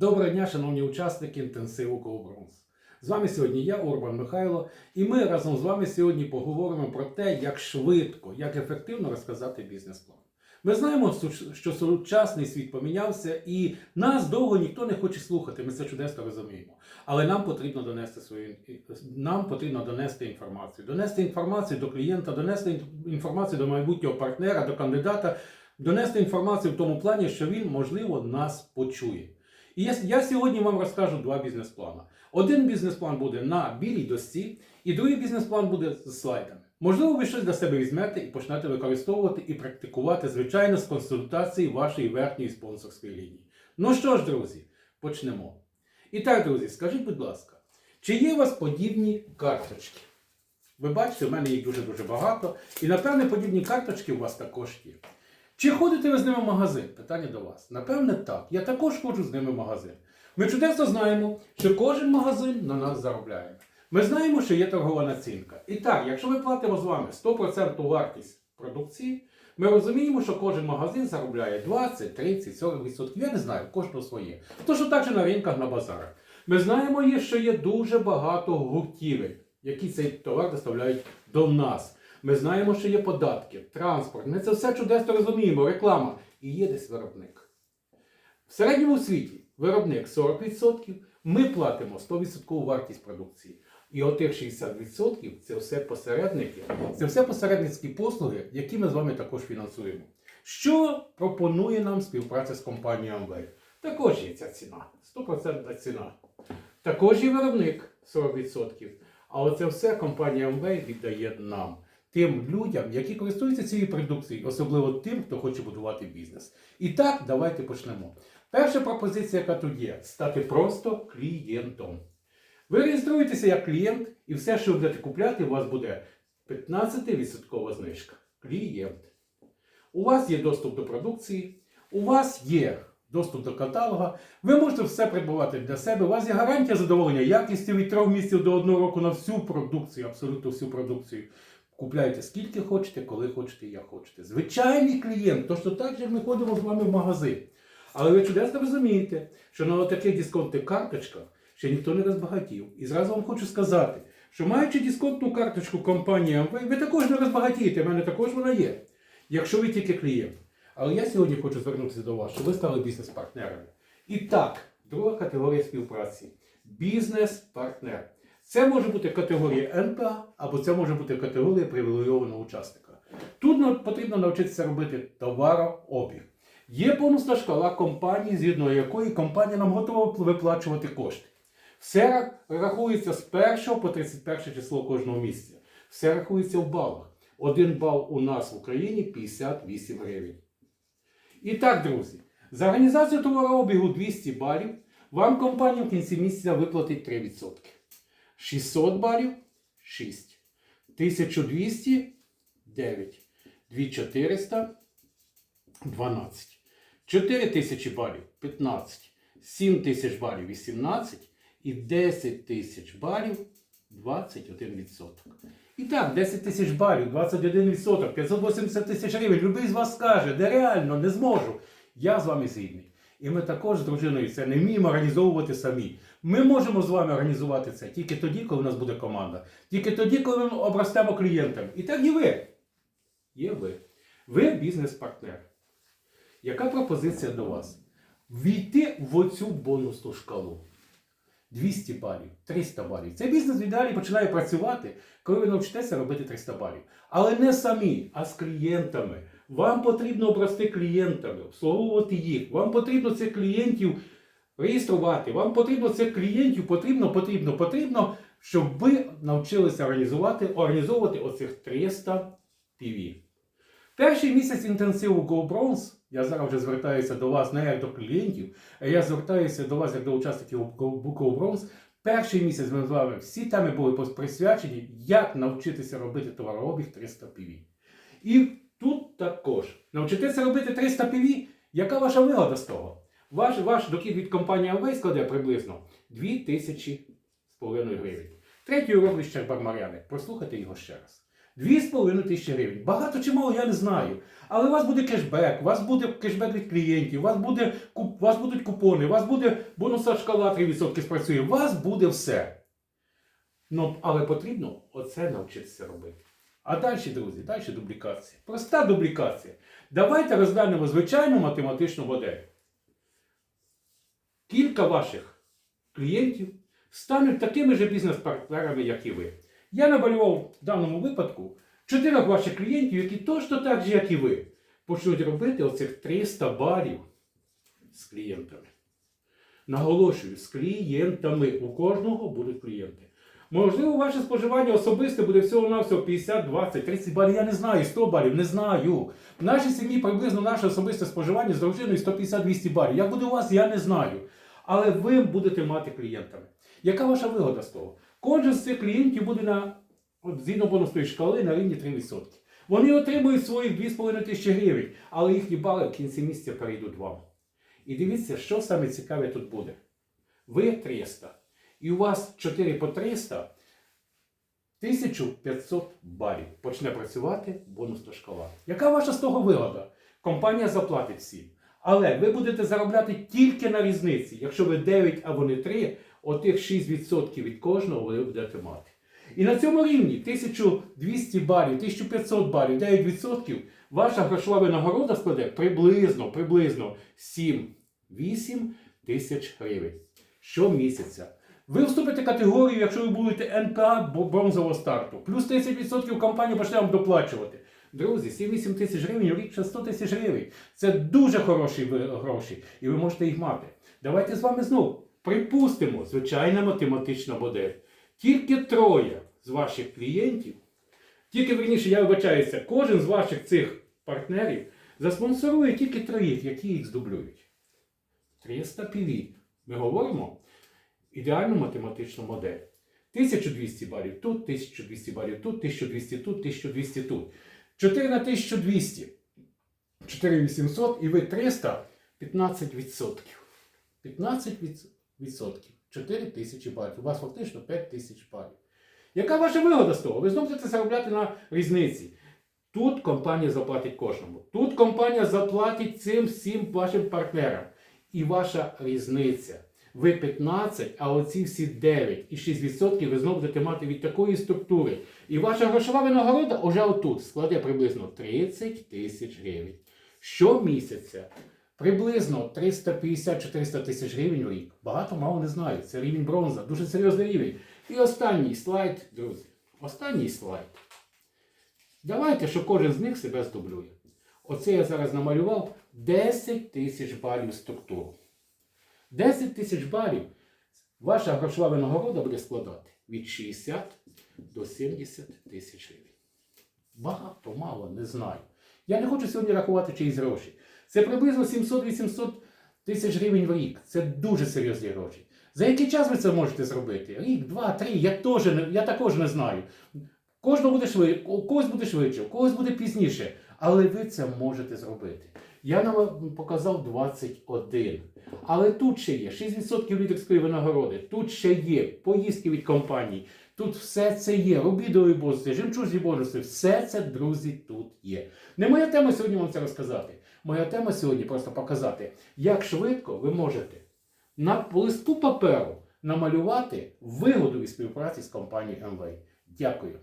Доброго дня, шановні учасники інтенсиву GoBronze. З вами сьогодні я, Урбан Михайло, і ми разом з вами сьогодні поговоримо про те, як швидко, як ефективно розказати бізнес-план. Ми знаємо, що сучасний світ помінявся, і нас довго ніхто не хоче слухати. Ми це чудесно розуміємо. Але нам потрібно донести свою нам потрібно донести інформацію, донести інформацію до клієнта, донести інформацію до майбутнього партнера, до кандидата, донести інформацію в тому плані, що він, можливо, нас почує. І я, я сьогодні вам розкажу два бізнес-плани. Один бізнес-план буде на білій досці, і другий бізнес-план буде з слайдами. Можливо, ви щось для себе візьмете і почнете використовувати і практикувати, звичайно, з консультації вашої верхньої спонсорської лінії. Ну що ж, друзі, почнемо. І так, друзі, скажіть, будь ласка, чи є у вас подібні карточки? Ви бачите, у мене їх дуже-дуже багато. І, напевне, подібні карточки у вас також є. Чи ходите ви з ними в магазин? Питання до вас. Напевне, так. Я також ходжу з ними в магазин. Ми чудесно знаємо, що кожен магазин на нас заробляє. Ми знаємо, що є торгова націнка. І так, якщо ми платимо з вами 100% вартість продукції, ми розуміємо, що кожен магазин заробляє 20, 30, 40%. Я не знаю, кожного своє. То, що так же на ринках, на базарах. Ми знаємо, що є дуже багато гуртівель, які цей товар доставляють до нас. Ми знаємо, що є податки, транспорт. Ми це все чудесно розуміємо, реклама. І є десь виробник. В середньому світі виробник 40%, ми платимо 100% вартість продукції. І отих 60% це все посередники, це все посередницькі послуги, які ми з вами також фінансуємо. Що пропонує нам співпраця з компанією Amway? Також є ця ціна, 100% ціна. Також є виробник 40%. А оце все компанія Amway віддає нам тим людям, які користуються цією продукцією, особливо тим, хто хоче будувати бізнес. І так, давайте почнемо. Перша пропозиція, яка тут є, стати просто клієнтом. Ви реєструєтеся як клієнт, і все, що ви будете купляти, у вас буде 15% знижка. Клієнт. У вас є доступ до продукції, у вас є доступ до каталога. Ви можете все придбавати для себе. У вас є гарантія задоволення якістю від 3 місяців до 1 року на всю продукцію, абсолютно всю продукцію. Купляйте скільки хочете, коли хочете, як хочете. Звичайний клієнт, то що так же ми ходимо з вами в магазин. Але ви чудесно розумієте, що на таких дисконтних карточках ще ніхто не розбагатів. І зразу вам хочу сказати, що маючи дисконтну карточку компанії Amway, ви також не розбагатієте, в мене також вона є. Якщо ви тільки клієнт. Але я сьогодні хочу звернутися до вас, щоб ви стали бізнес-партнерами. І так, друга категорія співпраці бізнес-партнер. Це може бути категорія НПА, або це може бути категорія привілейованого учасника. Тут потрібно навчитися робити товарообіг. Є бонусна шкала компанії, згідно якої компанія нам готова виплачувати кошти. Все рахується з 1 по 31 число кожного місяця. Все рахується в балах. Один бал у нас в Україні 58 гривень. І так, друзі, за організацію товарообігу 200 балів вам компанія в кінці місяця виплатить 3%. 600 балів 6. 1200 9. 2400 12. 4000 балів 15. 7000 балів 18. І 10 тисяч балів 21%. І так, 10 тисяч балів, 21%, 580 тисяч гривень. Любий з вас скаже, де реально не зможу. Я з вами згідний. І ми також з дружиною це не вміємо організовувати самі. Ми можемо з вами організувати це тільки тоді, коли у нас буде команда. Тільки тоді, коли ми обрастемо клієнтами. І так і ви. Є ви. Ви бізнес-партнер. Яка пропозиція до вас? Війти в оцю бонусну шкалу. 200 балів, 300 балів. Цей бізнес в ідеалі починає працювати, коли ви навчитеся робити 300 балів. Але не самі, а з клієнтами. Вам потрібно обрасти клієнтами, обслуговувати їх. Вам потрібно цих клієнтів реєструвати. Вам потрібно цих клієнтів, потрібно, потрібно, потрібно, щоб ви навчилися організувати, організовувати оцих 300 PV. Перший місяць інтенсиву GoBronze, я зараз вже звертаюся до вас не як до клієнтів, а я звертаюся до вас як до учасників GoBronze. Перший місяць ми з вами всі теми були присвячені, як навчитися робити товарообіг 300 PV. І також навчитися робити 300 PV, яка ваша вигода з того? Ваш ваш дохід від компанії Amway складе приблизно 2000 з половиною гривень. Третій урок від Щербар Мар'яни. Прослухайте його ще раз. 2,5 тисячі гривень. Багато чи мало, я не знаю. Але у вас буде кешбек, у вас буде кешбек від клієнтів, у вас, буде, у вас будуть купони, у вас буде бонусна шкала 3% спрацює, у вас буде все. Ну, але потрібно оце навчитися робити. А далі, друзі, далі дублікація. Проста дублікація. Давайте розглянемо звичайну математичну модель. Кілька ваших клієнтів стануть такими ж бізнес-партнерами, як і ви. Я намалював в даному випадку чотирьох ваших клієнтів, які точно так же, як і ви, почнуть робити оцих 300 балів з клієнтами. Наголошую, з клієнтами. У кожного будуть клієнти. Можливо, ваше споживання особисте буде всього-навсього 50, 20, 30 балів. Я не знаю, 100 балів, не знаю. В нашій сім'ї приблизно наше особисте споживання з дружиною 150-200 балів. Як буде у вас, я не знаю. Але ви будете мати клієнтами. Яка ваша вигода з того? Кожен з цих клієнтів буде на згідно бонусної шкали на рівні 3%. Вони отримують своїх 2,5 тисячі гривень, але їхні бали в кінці місяця перейдуть вам. І дивіться, що саме цікаве тут буде. Ви 300. І у вас 4 по 300 1500 балів. Почне працювати бонусна шкала. Яка ваша з того вигода? Компанія заплатить всім. Але ви будете заробляти тільки на різниці. Якщо ви 9 або не 3, отих 6% від кожного ви будете мати. І на цьому рівні 1200 балів, 1500 балів, 9% ваша грошова винагорода складе приблизно, приблизно 7-8 тисяч гривень щомісяця. Ви вступите в категорію, якщо ви будете НК бронзового старту. Плюс 30% компанія почне вам доплачувати. Друзі, 7-8 тисяч гривень, у рік це 100 тисяч гривень. Це дуже хороші гроші, і ви можете їх мати. Давайте з вами знову припустимо, звичайна математична модель. Тільки троє з ваших клієнтів, тільки верніше, я вибачаюся, кожен з ваших цих партнерів заспонсорує тільки троїх, які їх здублюють. 300 піві. Ми говоримо ідеальну математичну модель. 1200 балів тут, 1200 балів тут, 1200 тут, 1200 тут. 4 на 1200. 4800 і ви 300 15%. 15%. 4 тисячі балів. У вас фактично 5 тисяч балів. Яка ваша вигода з того? Ви знову будете заробляти на різниці. Тут компанія заплатить кожному. Тут компанія заплатить цим всім вашим партнерам. І ваша різниця. Ви 15, а оці всі 9 і 6% ви знову будете мати від такої структури. І ваша грошова винагорода вже отут складе приблизно 30 тисяч гривень. Щомісяця приблизно 350-400 тисяч гривень у рік. Багато мало не знаю. Це рівень бронза, дуже серйозний рівень. І останній слайд, друзі. Останній слайд. Давайте, що кожен з них себе здублює. Оце я зараз намалював 10 тисяч балів структуру. 10 тисяч балів ваша грошова винагорода буде складати від 60 до 70 тисяч гривень. Багато, мало, не знаю. Я не хочу сьогодні рахувати чиїсь гроші. Це приблизно 700-800 тисяч гривень в рік. Це дуже серйозні гроші. За який час ви це можете зробити? Рік, два, три. Я, теж не, я також не знаю. Кожного буде швидше, у когось буде швидше, у когось буде пізніше. Але ви це можете зробити. Я нам показав 21. Але тут ще є 6% лідерської винагороди, тут ще є поїздки від компаній, тут все це є, рубідові бонуси, жемчужні бонуси, все це, друзі, тут є. Не моя тема сьогодні вам це розказати. Моя тема сьогодні просто показати, як швидко ви можете на листку паперу намалювати вигоду від співпраці з компанією МВ. Дякую.